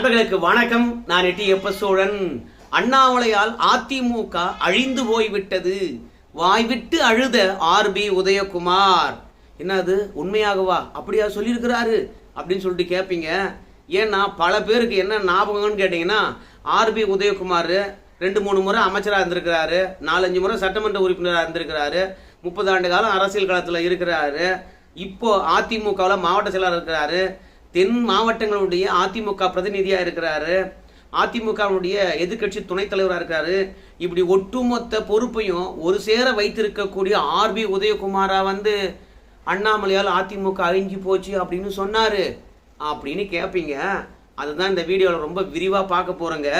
நண்பர்களுக்கு வணக்கம். நான் எட்டி எப்ப சோழன் அண்ணாமலையால் அதிமுக அழிந்து போய்விட்டது. வாய்விட்டு அழுத ஆர்பி உதயகுமார். என்னது? உண்மையாகவா? அப்படியா சொல்லியிருக்கிறாரு. அப்படின்னு சொல்லிட்டு கேட்பீங்க ஏன்னா பல பேருக்கு என்ன ஞாபகம்னு கேட்டிங்கன்னா ஆர்பி உதயகுமார் ரெண்டு மூணு முறை அமைச்சராக இருந்திருக்கிறாரு. நாலஞ்சு முறை சட்டமன்ற உறுப்பினராக இருந்திருக்கிறாரு. முப்பது ஆண்டு காலம் அரசியல் காலத்தில் இருக்கிறாரு. இப்போ அதிமுகவில் மாவட்ட செயலாளர் இருக்கிறாரு. தென் மாவட்டங்களுடைய அதிமுக பிரதிநிதியாக இருக்கிறாரு. அதிமுகவுடைய எதிர்க்கட்சி துணைத் தலைவராக இருக்காரு இப்படி ஒட்டுமொத்த பொறுப்பையும் ஒரு சேர வைத்திருக்கக்கூடிய ஆர்பி உதயகுமாரா வந்து அண்ணாமலையால் அதிமுக அழிஞ்சு போச்சு அப்படின்னு சொன்னாரு. அப்படின்னு கேட்பீங்க அதுதான் இந்த வீடியோவில் ரொம்ப விரிவாக பார்க்க போறேங்க.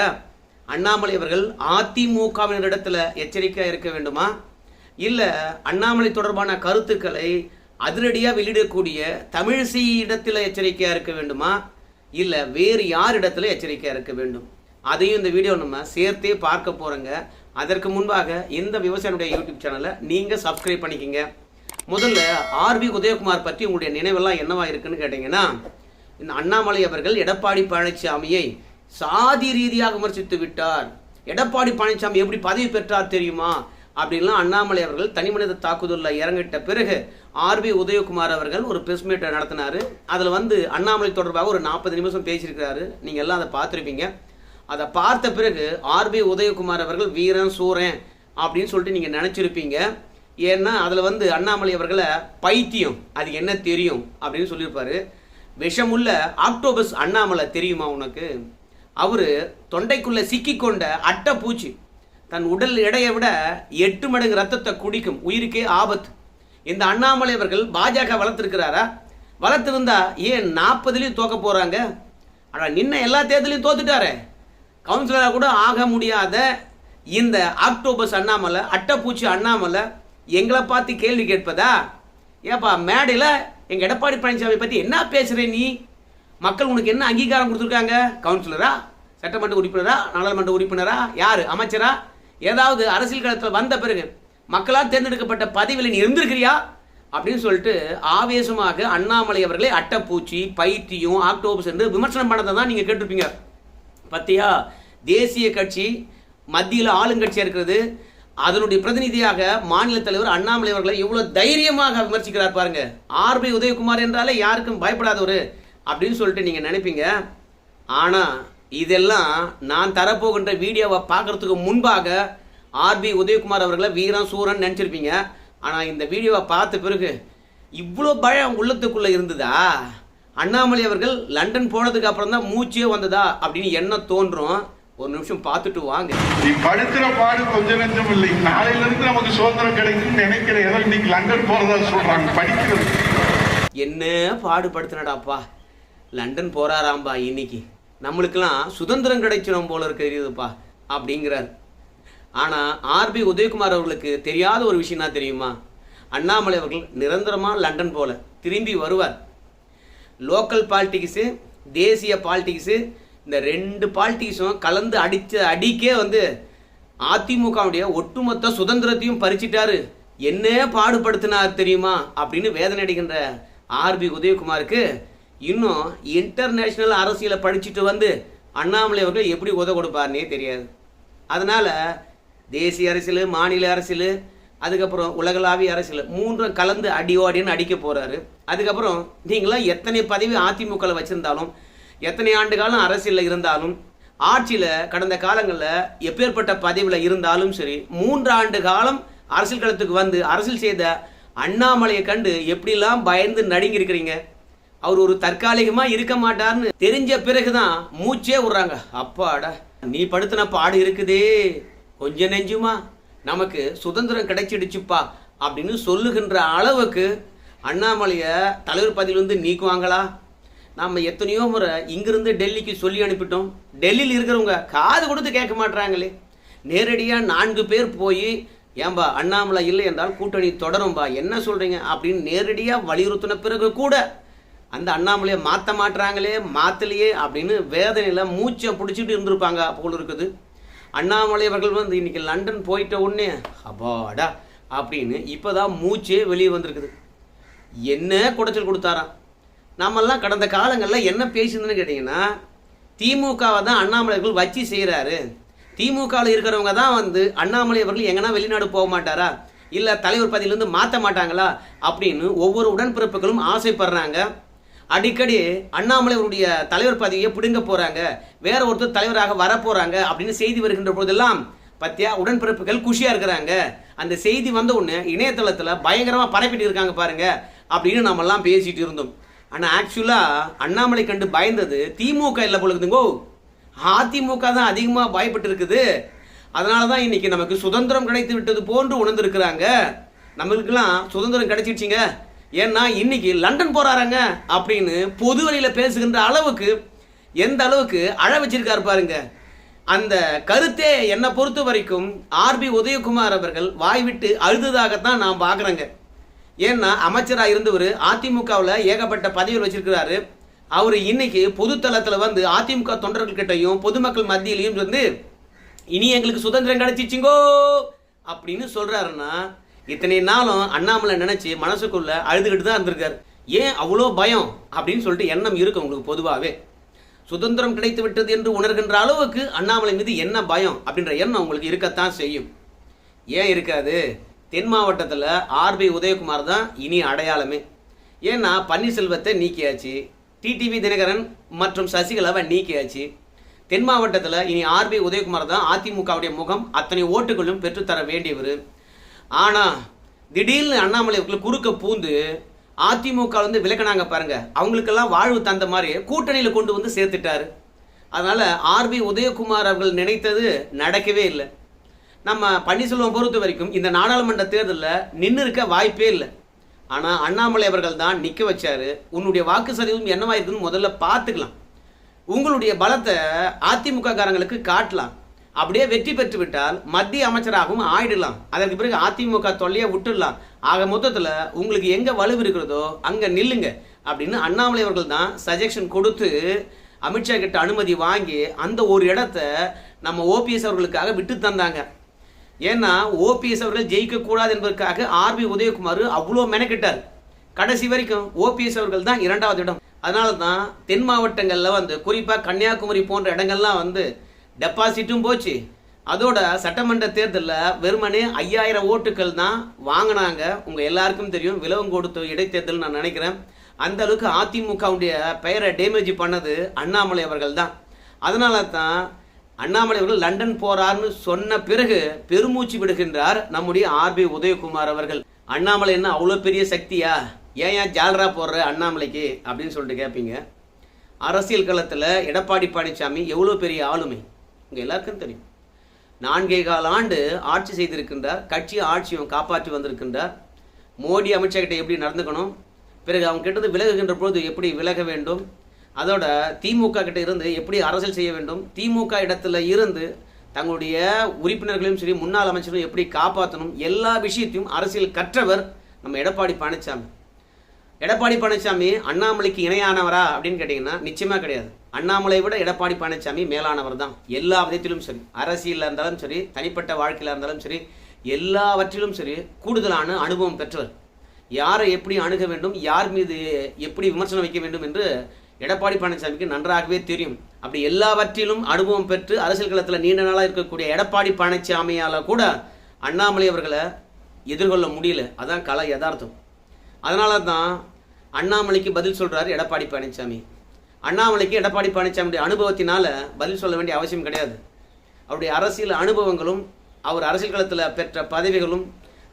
அண்ணாமலை அவர்கள் அதிமுகவினரிடத்துல எச்சரிக்கையாக இருக்க வேண்டுமா? இல்லை அண்ணாமலை தொடர்பான கருத்துக்களை அதிரடியாக வெளியிடக்கூடிய தமிழிசை இடத்தில் எச்சரிக்கையாக இருக்க வேண்டுமா? இல்லை வேறு யார் இடத்துல எச்சரிக்கையாக இருக்க வேண்டும்? அதையும் இந்த வீடியோ நம்ம சேர்த்தே பார்க்க போகிறோங்க அதற்கு முன்பாக இந்த விவசாயினுடைய யூடியூப் சேனலை நீங்கள் சப்ஸ்கிரைப் பண்ணிக்கங்க. முதல்ல ஆர்பி உதயகுமார் பற்றி உங்களுடைய நினைவெல்லாம் என்னவா இருக்குன்னு கேட்டிங்கன்னா இந்த அண்ணாமலை அவர்கள் எடப்பாடி பழனிசாமியை சாதி ரீதியாக விமர்சித்து விட்டார். எடப்பாடி பழனிசாமி எப்படி பதவி பெற்றார் தெரியுமா? அப்படின்லாம் அண்ணாமலை அவர்கள் தனிமனித தாக்குதலில் இறங்கிட்ட பிறகு ஆர்பி உதயகுமார் அவர்கள் ஒரு பிரஸ் மீட்டை நடத்தினார். அதில் வந்து அண்ணாமலை தொடர்பாக ஒரு நாற்பது நிமிஷம் பேசியிருக்கிறாரு. நீங்கள் எல்லாம் அதை பார்த்துருப்பீங்க. அதை பார்த்த பிறகு ஆர்பி உதயகுமார் அவர்கள் வீரன் சூரன் அப்படின்னு சொல்லிட்டு நீங்கள் நினச்சிருப்பீங்க. ஏன்னா அதில் வந்து அண்ணாமலை அவர்களை பைத்தியம் அது என்ன தெரியும் அப்படின்னு சொல்லியிருப்பாரு. விஷமுள்ள ஆக்டோபஸ் அண்ணாமலை தெரியுமா உனக்கு? அவர் தொண்டைக்குள்ளே சிக்கிக்கொண்ட அட்டை பூச்சி தன் உடல் எடையை விட எட்டு மடங்கு ரத்தத்தை குடிக்கும் உயிருக்கே ஆபத்து. இந்த அண்ணாமலை அவர்கள் பாஜக வளர்த்துருக்கிறாரா? வளர்த்துருந்தா ஏன் நாற்பதுலேயும் தோக்க போகிறாங்க ஆனால் நின்ன எல்லா தேர்தலையும் தோத்துட்டாரே. கவுன்சிலராக கூட ஆக முடியாத இந்த ஆக்டோபஸ் அண்ணாமலை அட்டைப்பூச்சி அண்ணாமலை எங்களை பார்த்து கேள்வி கேட்பதா? ஏப்பா மேடையில் எங்கள் எடப்பாடி பழனிசாமி பற்றி என்ன பேசுகிற நீ? மக்கள் உனக்கு என்ன அங்கீகாரம் கொடுத்துருக்காங்க? கவுன்சிலரா? சட்டமன்ற உறுப்பினரா? நாடாளுமன்ற உறுப்பினரா? யார்? அமைச்சரா? ஏதாவது அரசியல் களத்தில் வந்த பிறகு மக்களால் தேர்ந்தெடுக்கப்பட்ட பதவியில் நீ இருந்திருக்கிறியா? அப்படின்னு சொல்லிட்டு ஆவேசமாக அண்ணாமலை அவர்களை அட்டைப்பூச்சி பைத்தியம் ஆக்டோபஸ் என்று விமர்சனம் பண்ணதை தான் நீங்கள் கேட்டிருப்பீங்க. பத்தியா? தேசிய கட்சி மத்தியில் ஆளுங்கட்சியாக இருக்கிறது. அதனுடைய பிரதிநிதியாக மாநில தலைவர் அண்ணாமலை அவர்களை எவ்வளவு தைரியமாக விமர்சிக்கிறார் பாருங்க. ஆர்பி உதயகுமார் என்றாலே யாருக்கும் பயப்படாதவர் அப்படின்னு சொல்லிட்டு நீங்கள் நினைப்பீங்க. ஆனால் இதெல்லாம் நான் தரப்போகின்ற வீடியோவை பார்க்கறதுக்கு முன்பாக ஆர்பி உதயகுமார் அவர்களை வீரன் சூரன் நினச்சிருப்பீங்க. ஆனால் இந்த வீடியோவை பார்த்த பிறகு இவ்வளோ பயம் உள்ளத்துக்குள்ள இருந்ததா? அண்ணாமலை அவர்கள் லண்டன் போனதுக்கு அப்புறம் தான் மூச்சே வந்ததா அப்படின்னு என்ன தோன்றும்? ஒரு நிமிஷம் பார்த்துட்டு வாங்க. நீ படுத்துற பாடு கொஞ்ச நெஞ்சம் இல்லை. நாளையில இருந்து நமக்கு சுதந்திரம் கிடைக்கும்னு நினைக்கிற ஏதோ இன்னைக்கு லண்டன் போறதா சொல்றாங்க. படிக்கிறது. என்ன பாடுபடுத்தினடாப்பா? லண்டன் போறாராம்பா இன்னைக்கு. நம்மளுக்கெல்லாம் சுதந்திரம் கிடைச்சிடும் போல இருக்கிறதுப்பா அப்படிங்கிறார். ஆனால் ஆர்பி உதயகுமார் அவர்களுக்கு தெரியாத ஒரு விஷயம் தெரியுமா? அண்ணாமலை அவர்கள் நிரந்தரமாக லண்டன் போல திரும்பி வருவார். லோக்கல் பாலிட்டிக்ஸு தேசிய பாலிட்டிக்ஸு இந்த ரெண்டு பாலிட்டிக்ஸும் கலந்து அடித்த அடிக்கே வந்து அதிமுகவுடைய ஒட்டுமொத்த சுதந்திரத்தையும் பறிச்சிட்டாரு. என்ன பாடுபடுத்தினார் தெரியுமா? அப்படின்னு வேதனை அடிக்கின்ற ஆர்பி உதயகுமாருக்கு இன்னும் இன்டர்நேஷ்னல் அரசியலை படிச்சுட்டு வந்து அண்ணாமலை அவர்கள் எப்படி உதவ கொடுப்பார்னே தெரியாது. அதனால் தேசிய அரசியல் மாநில அரசியல் அதுக்கப்புறம் உலகளாவிய அரசியல் மூன்றும் கலந்து அடியோடின்னு அடிக்க போகிறாரு அதுக்கப்புறம் நீங்களாம் எத்தனை பதவி அதிமுகவில் வச்சுருந்தாலும் எத்தனை ஆண்டு காலம் அரசியலில் இருந்தாலும் ஆட்சியில் கடந்த காலங்களில் எப்பேற்பட்ட பதவியில் இருந்தாலும் சரி மூன்று ஆண்டு காலம் அரசியல் களத்துக்கு வந்து அரசியல் செய்த அண்ணாமலையை கண்டு எப்படிலாம் பயந்து நடுங்கியிருக்கிறீங்க? அவர் ஒரு தற்காலிகமாக இருக்க மாட்டார்னு தெரிஞ்ச பிறகுதான் மூச்சே விடுறாங்க. அப்பாடா நீ படுத்தின பாடு இருக்குதே. கொஞ்ச நெஞ்சுமா. நமக்கு சுதந்திரம் கிடைச்சிடுச்சுப்பா அப்படின்னு சொல்லுகின்ற அளவுக்கு அண்ணாமலையை தலைவர் பதவியிலிருந்து நீக்குவாங்களா? நம்ம எத்தனையோ முறை இங்கிருந்து டெல்லிக்கு சொல்லி அனுப்பிட்டோம். டெல்லியில் இருக்கிறவங்க காது கொடுத்து கேட்க மாட்றாங்களே. நேரடியாக நான்கு பேர் போய் ஏன்பா அண்ணாமலை இல்லை என்றால் கூட்டணி தொடரும்பா என்ன சொல்கிறீங்க அப்படின்னு நேரடியாக வலியுறுத்தின பிறகு கூட அந்த அண்ணாமலையை மாற்ற மாட்டுறாங்களே மாற்றலையே அப்படின்னு வேதனையில் மூச்சை பிடிச்சிட்டு இருந்திருப்பாங்க போல் இருக்குது. அண்ணாமலை அவர்கள் வந்து இன்றைக்கி லண்டன் போயிட்ட உடனே அப்பாடா அப்படின்னு இப்போ தான் மூச்சே வெளியே வந்திருக்குது. என்ன குடைச்சல் கொடுத்தாராம்? நம்மெல்லாம் கடந்த காலங்களில் என்ன பேசியிருந்தோன்னு கேட்டிங்கன்னா திமுகவை தான் அண்ணாமலைகள் வச்சு செய்கிறாரு திமுகவில் இருக்கிறவங்க தான் வந்து அண்ணாமலை அவர்கள் எங்கன்னா வெளிநாடு போக மாட்டாரா? இல்லை தலைவர் பதவியிலேருந்து மாற்ற மாட்டாங்களா? அப்படின்னு ஒவ்வொரு உடன்பிறப்புகளும் ஆசைப்படுறாங்க. அடிக்கடி அண்ணாமலை அவருடைய தலைவர் பதவியை பிடுங்க போறாங்க. வேற ஒருத்தர் தலைவராக வர போறாங்க அப்படின்னு செய்தி வருகின்ற போதெல்லாம் பத்தியா உடன்பிறப்புகள் குஷியா இருக்கிறாங்க. அந்த செய்தி வந்த உடனே இணையதளத்துல பயங்கரமா பரப்பிட்டு இருக்காங்க பாருங்க அப்படின்னு நம்ம எல்லாம் பேசிட்டு இருந்தோம். ஆனா ஆக்சுவலா அண்ணாமலை கண்டு பயந்தது திமுக இல்லை பொழுதுங்கோ அதிமுக தான் அதிகமா பயப்பட்டு இருக்குது. அதனால தான் இன்னைக்கு நமக்கு சுதந்திரம் கிடைத்து விட்டது போன்று உணர்ந்திருக்கிறாங்க. நம்மளுக்கெல்லாம் சுதந்திரம் கிடைச்சிடுச்சிங்க ஏன்னா இன்னைக்கு லண்டன் போறாராங்க அப்படின்னு பொது வழியில் பேசுகின்ற அளவுக்கு எந்த அளவுக்கு அழ வச்சிருக்காரு பாருங்க. அந்த கருத்தே என்னை பொறுத்த வரைக்கும் ஆர்பி உதயகுமார் அவர்கள் வாய்விட்டு அழுததாகத்தான் நான் பார்க்குறேங்க. ஏன்னா அமைச்சராக இருந்தவர் அதிமுகவில் ஏகப்பட்ட பதவிகள் வச்சிருக்கிறாரு. அவர் இன்னைக்கு பொதுத்தளத்தில் வந்து அதிமுக தொண்டர்கள்கிட்டையும் பொதுமக்கள் மத்தியிலையும் வந்து இனி எங்களுக்கு சுதந்திரம் கிடைச்சிச்சுங்கோ அப்படின்னு சொல்றாருன்னா இத்தனை நாளும் அண்ணாமலை நினைச்சு மனசுக்குள்ள அழுதுகிட்டு தான் இருந்திருக்காரு. ஏன் அவ்வளோ பயம்? அப்படின்னு சொல்லிட்டு எண்ணம் இருக்கு உங்களுக்கு பொதுவாகவே சுதந்திரம் கிடைத்து விட்டது என்று உணர்கின்ற அளவுக்கு அண்ணாமலை மீது என்ன பயம் அப்படின்ற எண்ணம் உங்களுக்கு இருக்கத்தான் செய்யும். ஏன் இருக்காது? தென் மாவட்டத்தில் ஆர்பி உதயகுமார் தான் இனி அடையாளமே. ஏன்னா பன்னீர்செல்வத்தை நீக்கியாச்சு டிடிவி தினகரன் மற்றும் சசிகலாவை நீக்கியாச்சு. தென் மாவட்டத்தில் இனி ஆர்பி உதயகுமார் தான் அதிமுகவுடைய முகம் அத்தனை ஓட்டுகளும் பெற்றுத்தர வேண்டியவர். ஆனால் திடீர்னு அண்ணாமலை குறுக்க பூந்து அதிமுக வந்து விளக்கினாங்க பாருங்க. அவங்களுக்கெல்லாம் வாழ்வு தந்த மாதிரி கூட்டணியில் கொண்டு வந்து சேர்த்துட்டாரு. அதனால ஆர்பி உதயகுமார் அவர்கள் நினைத்தது நடக்கவே இல்லை. நம்ம பன்னீர்செல்வம் பொறுத்த வரைக்கும் இந்த நாடாளுமன்ற தேர்தலில் நின்று இருக்க வாய்ப்பே இல்லை. ஆனால் அண்ணாமலை அவர்கள் தான் நிற்க வச்சாரு. உன்னுடைய வாக்கு சதவீதம் என்னவாயிருக்குன்னு முதல்ல பார்த்துக்கலாம். உங்களுடைய பலத்தை அதிமுக காரங்களுக்கு காட்டலாம். அப்படியே வெற்றி பெற்று விட்டால் மத்திய அமைச்சராகவும் ஆயிடலாம். அதற்கு பிறகு அதிமுக தொல்லையை விட்டுடலாம். ஆக மொத்தத்தில் உங்களுக்கு எங்கே வலுவு இருக்கிறதோ அங்கே நில்லுங்க அப்படின்னு அண்ணாமலை அவர்கள் தான் சஜஷன் கொடுத்து அமித்ஷா கிட்ட அனுமதி வாங்கி அந்த ஒரு இடத்த நம்ம ஓபிஎஸ் அவர்களுக்காக விட்டு தந்தாங்க. ஏன்னா ஓபிஎஸ் அவர்கள் ஜெயிக்கக்கூடாது என்பதற்காக ஆர்பி உதயகுமார் அவ்வளோ மெனக்கிட்டார். கடைசி வரைக்கும் ஓபிஎஸ் அவர்கள் தான் இரண்டாவது இடம். அதனால தான் தென் மாவட்டங்களில் வந்து குறிப்பாக கன்னியாகுமரி போன்ற இடங்கள்லாம் வந்து டெபாசிட்டும் போச்சு. அதோட சட்டமன்ற தேர்தலில் வெறுமனே ஐயாயிரம் ஓட்டுகள் தான் வாங்கினாங்க. உங்கள் எல்லாருக்கும் தெரியும். விலவம் கொடுத்த இடைத்தேர்தல் நான் நினைக்கிறேன். அந்த அளவுக்கு அதிமுகவுடைய பெயரை டேமேஜ் பண்ணது அண்ணாமலை அவர்கள் தான். அதனால தான் அண்ணாமலை அவர்கள் லண்டன் போறார்னு சொன்ன பிறகு பெருமூச்சு விடுகின்றார் நம்முடைய ஆர்பி உதயகுமார் அவர்கள். அண்ணாமலை என்ன அவ்வளோ பெரிய சக்தியா? ஏன் ஏன் ஜாலரா போடுற அண்ணாமலைக்கு அப்படின்னு சொல்லிட்டு கேட்பீங்க அரசியல் களத்தில் எடப்பாடி பழனிசாமி எவ்வளோ பெரிய ஆளுமை? உங்கள் எல்லாருக்கும் தெரியும். நான்கே கால ஆண்டு ஆட்சி செய்திருக்கின்றார். கட்சி ஆட்சியும் காப்பாற்றி வந்திருக்கின்றார். மோடி அமைச்சர்கிட்ட எப்படி நடந்துக்கணும்? பிறகு அவங்க கிட்ட விலகுகின்ற பொழுது எப்படி விலக வேண்டும்? அதோட திமுக கிட்ட இருந்து எப்படி அரசியல் செய்ய வேண்டும்? திமுக இடத்துல இருந்து தங்களுடைய உறுப்பினர்களையும் சரி முன்னாள் அமைச்சரும் எப்படி காப்பாற்றணும் எல்லா விஷயத்தையும் அரசியல் கற்றவர் நம்ம எடப்பாடி பழனிசாமி எடப்பாடி பழனிசாமி அண்ணாமலைக்கு இணையானவரா அப்படின்னு கேட்டிங்கன்னா நிச்சயமாக கிடையாது. அண்ணாமலை விட எடப்பாடி பழனிசாமி மேலானவர் தான். எல்லா விதத்திலும் சரி. அரசியலில் இருந்தாலும் சரி தனிப்பட்ட வாழ்க்கையில் இருந்தாலும் சரி எல்லாவற்றிலும் சரி கூடுதலான அனுபவம் பெற்றவர். யாரை எப்படி அணுக வேண்டும் யார் மீது எப்படி விமர்சனம் வைக்க வேண்டும் என்று எடப்பாடி பழனிசாமிக்கு நன்றாகவே தெரியும். அப்படி எல்லாவற்றிலும் அனுபவம் பெற்று அரசியல் களத்தில் நீண்ட நாளாக இருக்கக்கூடிய எடப்பாடி பழனிசாமியால் கூட அண்ணாமலை அவர்களை எதிர்கொள்ள முடியல. அதான் கலை யதார்த்தம். அதனால தான் அண்ணாமலைக்கு பதில் சொல்கிறார் எடப்பாடி பழனிசாமி. அண்ணாமலைக்கு எடப்பாடி பழனிசாமியுடைய அனுபவத்தினால பதில் சொல்ல வேண்டிய அவசியம் கிடையாது. அவருடைய அரசியல் அனுபவங்களும் அவர் அரசியல் களத்தில் பெற்ற பதவிகளும்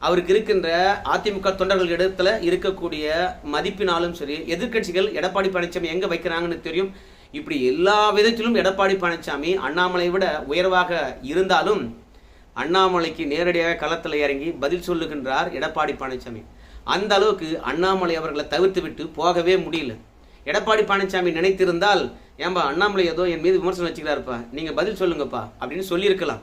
அவருக்கு இருக்கின்ற அதிமுக தொண்டர்கள் இடத்துல இருக்கக்கூடிய மதிப்பினாலும் சரி எதிர்க்கட்சிகள் எடப்பாடி பழனிசாமி எங்கே வைக்கிறாங்கன்னு தெரியும். இப்படி எல்லா விதத்திலும் எடப்பாடி பழனிசாமி அண்ணாமலை விட உயர்வாக இருந்தாலும் அண்ணாமலைக்கு நேரடியாக களத்தில் இறங்கி பதில் சொல்லுகின்றார் எடப்பாடி பழனிசாமி. அந்த அளவுக்கு அண்ணாமலை அவர்களை தவிர்த்து விட்டு போகவே முடியல. எடப்பாடி பழனிசாமி நினைத்திருந்தால் ஏன்பா அண்ணாமலை ஏதோ என் மீது விமர்சனம் வச்சுக்கிறாருப்பா நீங்கள் பதில் சொல்லுங்கப்பா அப்படின்னு சொல்லியிருக்கலாம்.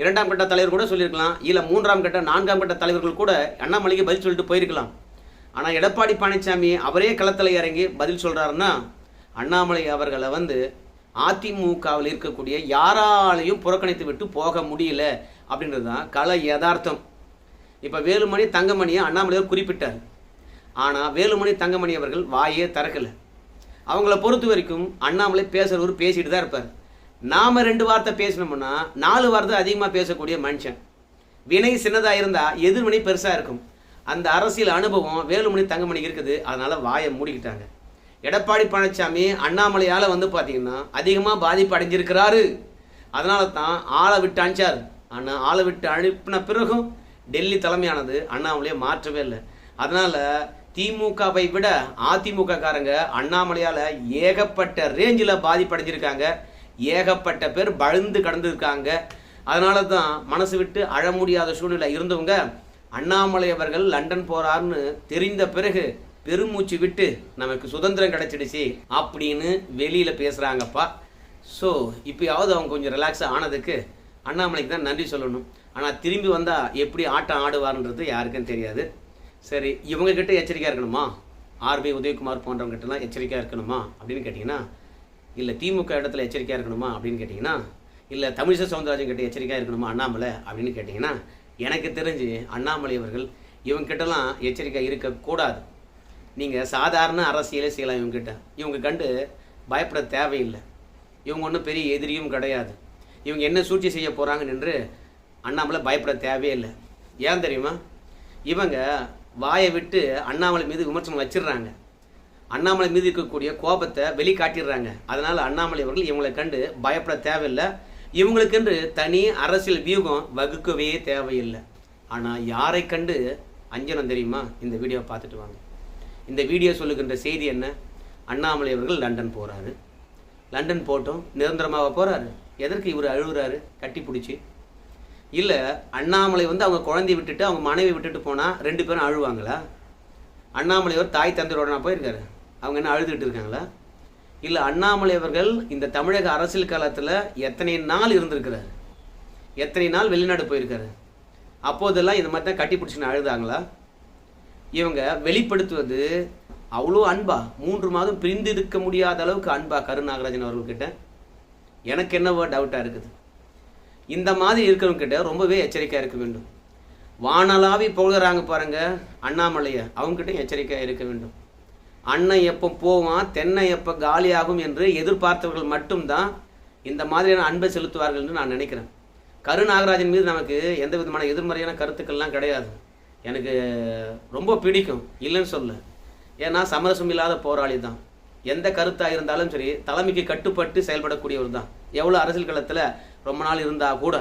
இரண்டாம் கட்ட தலைவர் கூட சொல்லியிருக்கலாம் இல்லை மூன்றாம் கட்ட நான்காம் கட்ட தலைவர்கள் கூட அண்ணாமலைக்கு பதில் சொல்லிட்டு போயிருக்கலாம். ஆனால் எடப்பாடி பழனிசாமி அவரே களத்தில் இறங்கி பதில் சொல்கிறாருன்னா அண்ணாமலை அவர்களை வந்து அதிமுகவில் இருக்கக்கூடிய யாராலையும் புறக்கணித்து விட்டு போக முடியல அப்படின்றது தான் கலை யதார்த்தம். இப்போ வேலுமணி தங்கமணியை அண்ணாமலையார் குறிப்பிட்டார். ஆனால் வேலுமணி தங்கமணி அவர்கள் வாயே திறக்கலை. அவங்கள பொறுத்த வரைக்கும் அண்ணாமலை பேசுகிறவர் பேசிட்டு தான் இருப்பார். நாம் ரெண்டு வார்த்தை பேசினோம்னா நாலு வார்த்தை அதிகமாக பேசக்கூடிய மனுஷன். வினை சின்னதாக இருந்தால் எதிர்வினை பெருசாக இருக்கும். அந்த அரசியல் அனுபவம் வேலுமணி தங்கமணி இருக்குது அதனால் வாயை மூடிக்கிட்டாங்க. எடப்பாடி பழனிசாமி அண்ணாமலையால் வந்து பார்த்தீங்கன்னா அதிகமாக பாதிப்பு அடைஞ்சிருக்கிறாரு. அதனால தான் ஆளை விட்டு அனுப்பிச்சார். ஆனால் ஆளை விட்டு அனுப்பின பிறகும் டெல்லி தலைமையானது அண்ணாமலையை மாற்றவே இல்லை. அதனால திமுகவை விட அதிமுக காரங்க அண்ணாமலையால் ஏகப்பட்ட ரேஞ்சில் பாதிப்படைஞ்சிருக்காங்க. ஏகப்பட்ட பேர் பழுந்து கடந்திருக்காங்க. அதனால தான் மனசு விட்டு அழ முடியாத சூழ்நிலை இருந்தவங்க அண்ணாமலை அவர்கள் லண்டன் போகிறாருன்னு தெரிந்த பிறகு பெருமூச்சு விட்டு நமக்கு சுதந்திரம் கிடைச்சிடுச்சு அப்படின்னு வெளியில் பேசுகிறாங்கப்பா ஸோ இப்போயாவது அவங்க கொஞ்சம் ரிலாக்ஸ் ஆனதுக்கு அண்ணாமலைக்கு தான் நன்றி சொல்லணும். ஆனால் திரும்பி வந்தால் எப்படி ஆட்டம் ஆடுவார்ன்றது யாருக்கும் தெரியாது. சரி இவங்கக்கிட்ட எச்சரிக்கையாக இருக்கணுமா? ஆர்பி உதயகுமார் போன்றவங்ககிட்டலாம் எச்சரிக்கையாக இருக்கணுமா? அப்படின்னு கேட்டிங்கன்னா இல்லை திமுக இடத்துல எச்சரிக்கையாக இருக்கணுமா? அப்படின்னு கேட்டிங்கன்னா இல்லை தமிழிசை சவுந்தரராஜன் கிட்ட எச்சரிக்கையாக இருக்கணுமா? அண்ணாமலை அப்படின்னு கேட்டிங்கன்னா எனக்கு தெரிஞ்சு அண்ணாமலை அவர்கள் இவங்ககிட்டலாம் எச்சரிக்கை இருக்கக்கூடாது. நீங்கள் சாதாரண அரசியலே செய்யலாம் இவங்ககிட்ட. இவங்க கண்டு பயப்பட தேவையில்லை. இவங்க ஒன்றும் பெரிய எதிரியும் கிடையாது. இவங்க என்ன சூழ்ச்சி செய்ய போகிறாங்கன்னு என்று அண்ணாமலை பயப்பட தேவையே இல்லை. ஏன் தெரியுமா? இவங்க வாயை விட்டு அண்ணாமலை மீது விமர்சனம் வச்சிடுறாங்க. அண்ணாமலை மீது இருக்கக்கூடிய கோபத்தை வெளிக்காட்டிடுறாங்க. அதனால் அண்ணாமலை அவர்கள் இவங்களை கண்டு பயப்பட தேவையில்லை. இவங்களுக்கென்று தனி அரசியல் வியூகம் வகுக்கவே தேவையில்லை. ஆனால் யாரை கண்டு அஞ்சனம் தெரியுமா? இந்த வீடியோவை பார்த்துட்டு வாங்க. இந்த வீடியோ சொல்லுகின்ற செய்தி என்ன? அண்ணாமலை அவர்கள் லண்டன் போகிறாரு லண்டன் போட்டும் நிரந்தரமாக போகிறாரு எதற்கு இவர் அழுகுறாரு? கட்டி பிடிச்சி இல்லை அண்ணாமலை வந்து அவங்க குழந்தைய விட்டுட்டு அவங்க மனைவி விட்டுட்டு போனால் ரெண்டு பேரும் அழுவாங்களா? அண்ணாமலை ஒரு தாய் தந்தையோட நான் போயிருக்காரு. அவங்க என்ன அழுதுகிட்டு இருக்காங்களா? இல்லை அண்ணாமலை அவர்கள் இந்த தமிழக அரசியல் காலத்தில் எத்தனை நாள் இருந்திருக்கிறார்? எத்தனை நாள் வெளிநாடு போயிருக்காரு? அப்போதெல்லாம் இந்த மாதிரி தான் கட்டி பிடிச்சின்னு அழுதாங்களா? இவங்க வெளிப்படுத்துவது அவ்வளோ அன்பா? மூன்று மாதம் பிரிந்து இருக்க முடியாத அளவுக்கு அன்பா கருநாகராஜன் அவர்கள்கிட்ட? எனக்கு என்னவோ டவுட்டாக இருக்குது. இந்த மாதிரி இருக்கிறவங்க கிட்ட ரொம்பவே எச்சரிக்கையாக இருக்க வேண்டும். வானலாவி புகழ்கிறாங்க பாருங்க அண்ணாமலையை. அவங்ககிட்ட எச்சரிக்கையாக இருக்க வேண்டும். அண்ணன் எப்போ போவான் தென்னை எப்போ காலியாகும் என்று எதிர்பார்த்தவர்கள் மட்டும்தான் இந்த மாதிரியான அன்பை செலுத்துவார்கள் என்று நான் நினைக்கிறேன். கருநாகராஜன் மீது நமக்கு எந்த விதமான எதிர்மறையான கருத்துக்கள்லாம் கிடையாது. எனக்கு ரொம்ப பிடிக்கும் இல்லைன்னு சொல்ல. ஏன்னா சமரசம் இல்லாத போராளி தான். எந்த கருத்தாக இருந்தாலும் சரி தலைமைக்கு கட்டுப்பட்டு செயல்படக்கூடியவர் தான் எவ்வளோ அரசியல் களத்தில் ரொம்ப நாள் இருந்தால் கூட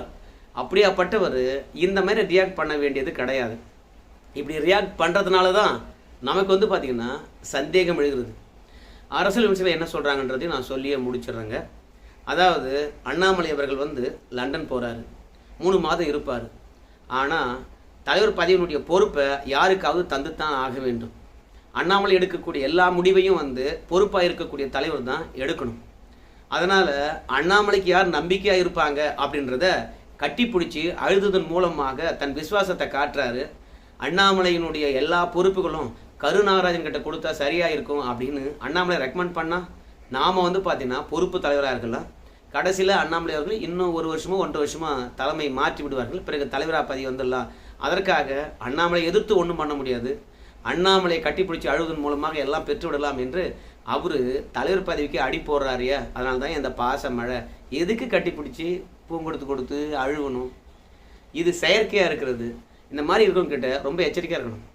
அப்படியாப்பட்டவர் இந்த மாதிரி ரியாக்ட் பண்ண வேண்டியது கிடையாது. இப்படி ரியாக்ட் பண்ணுறதுனால தான் நமக்கு வந்து பார்த்திங்கன்னா சந்தேகம் எழுகிறது. அரசியல் விமர்சனம் என்ன சொல்கிறாங்கன்றதையும் நான் சொல்லியே முடிச்சிடுறேங்க. அதாவது அண்ணாமலை அவர்கள் வந்து லண்டன் போகிறாரு மூணு மாதம் இருப்பார். ஆனால் தலைவர் பதவியினுடைய பொறுப்பை யாருக்காவது தந்துத்தான் ஆக வேண்டும். அண்ணாமலை எடுக்கக்கூடிய எல்லா முடிவையும் வந்து பொறுப்பாக இருக்கக்கூடிய தலைவர் தான் எடுக்கணும். அதனால் அண்ணாமலைக்கு யார் நம்பிக்கையாக இருப்பாங்க அப்படின்றத கட்டி பிடிச்சி அழுதுதன் மூலமாக தன் விசுவாசத்தை காட்டுறாரு. அண்ணாமலையினுடைய எல்லா பொறுப்புகளும் கருநாகராஜன் கிட்ட கொடுத்தா சரியாக இருக்கும் அப்படின்னு அண்ணாமலை ரெக்கமெண்ட் பண்ணால் நாம் வந்து பார்த்தீங்கன்னா பொறுப்பு தலைவராக இருக்கலாம். கடைசியில் அண்ணாமலை அவர்கள் இன்னும் ஒரு வருஷமோ ஒன்றரை வருஷமோ தலைமை மாற்றி விடுவார்கள். பிறகு தலைவராக பதவி வந்துடலாம். அதற்காக அண்ணாமலை எதிர்த்து ஒன்றும் பண்ண முடியாது. அண்ணாமலையை கட்டிப்பிடிச்சு அழுவதன் மூலமாக எல்லாம் பெற்று விடலாம் என்று அவர் தலைவர் பதவிக்கு அடி போடுறாரியா அதனால தான் இந்த பாச மழை. எதுக்கு கட்டிப்பிடிச்சி? பூங்கொடுத்து கொடுத்து அழுவணும். இது செயற்கையாக இருக்கிறது. இந்த மாதிரி இருக்கவங்க கிட்ட ரொம்ப எச்சரிக்கையாக இருக்கணும்.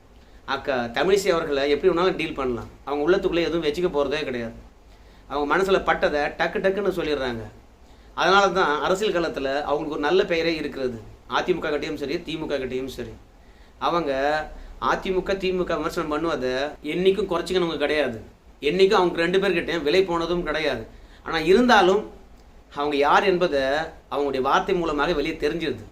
அக்கா தமிழிசை அவர்களை எப்படி வேணாலும் டீல் பண்ணலாம். அவங்க உள்ளத்துக்குள்ளே எதுவும் வச்சுக்க போகிறதே கிடையாது. அவங்க மனசில் பட்டதை டக்கு டக்குன்னு சொல்லிடுறாங்க. அதனால தான் அரசியல் காலத்தில் அவங்களுக்கு ஒரு நல்ல பெயரே இருக்கிறது. அதிமுக கிட்டேயும் சரி திமுக கிட்டேயும் சரி. அவங்க அதிமுக திமுக விமர்சனம் பண்ணுவதை என்றைக்கும் குறைச்சிக்கணுங்க கிடையாது. என்றைக்கும் அவங்க ரெண்டு பேர்கிட்டையும் விலை போனதும் கிடையாது. ஆனால் இருந்தாலும் அவங்க யார் என்பதை அவங்களுடைய வார்த்தை மூலமாக வெளியே தெரிஞ்சிருது.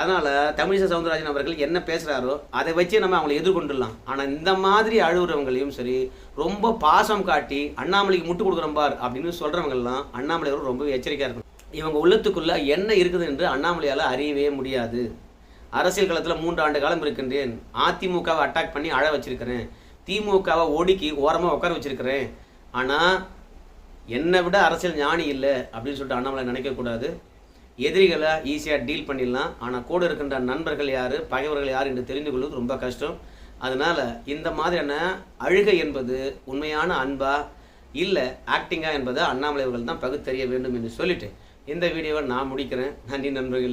அதனால் தமிழிசை சவுந்தரராஜன் அவர்கள் என்ன பேசுகிறாரோ அதை வச்சு நம்ம அவங்களை எதிர்கொண்டுடலாம். ஆனால் இந்த மாதிரி அழுகுறவங்களையும் சரி ரொம்ப பாசம் காட்டி அண்ணாமலைக்கு முட்டு கொடுக்குறோம் பார் அப்படின்னு சொல்கிறவங்கெல்லாம் அண்ணாமலை அவர்கள் ரொம்ப எச்சரிக்கையாக இருக்கும் இவங்க உள்ளத்துக்குள்ளே என்ன இருக்குது என்று அண்ணாமலையால் அறியவே முடியாது. அரசியல் களத்தில் மூன்று ஆண்டு காலம் இருக்கின்றேன். அதிமுகவை அட்டாக் பண்ணி அழ வச்சிருக்கிறேன். திமுகவை ஒடுக்கி ஓரமாக உட்கார வச்சிருக்கிறேன். ஆனால் என்னை விட அரசியல் ஞானி இல்லை அப்படின்னு சொல்லிட்டு அண்ணாமலை நினைக்கக்கூடாது எதிரிகளை ஈஸியாக டீல் பண்ணிடலாம். ஆனால் கூட இருக்கின்ற நண்பர்கள் யார் பகைவர்கள் யார் என்று தெரிந்து கொள்வது ரொம்ப கஷ்டம். அதனால் இந்த மாதிரியான அழுகை என்பது உண்மையான அன்பா இல்லை ஆக்டிங்கா என்பதை அண்ணாமலை அவர்கள் தான் பகுத்தறிய வேண்டும் என்று சொல்லிட்டு இந்த வீடியோவை நான் முடிக்கிறேன். நன்றி நண்பர்களே.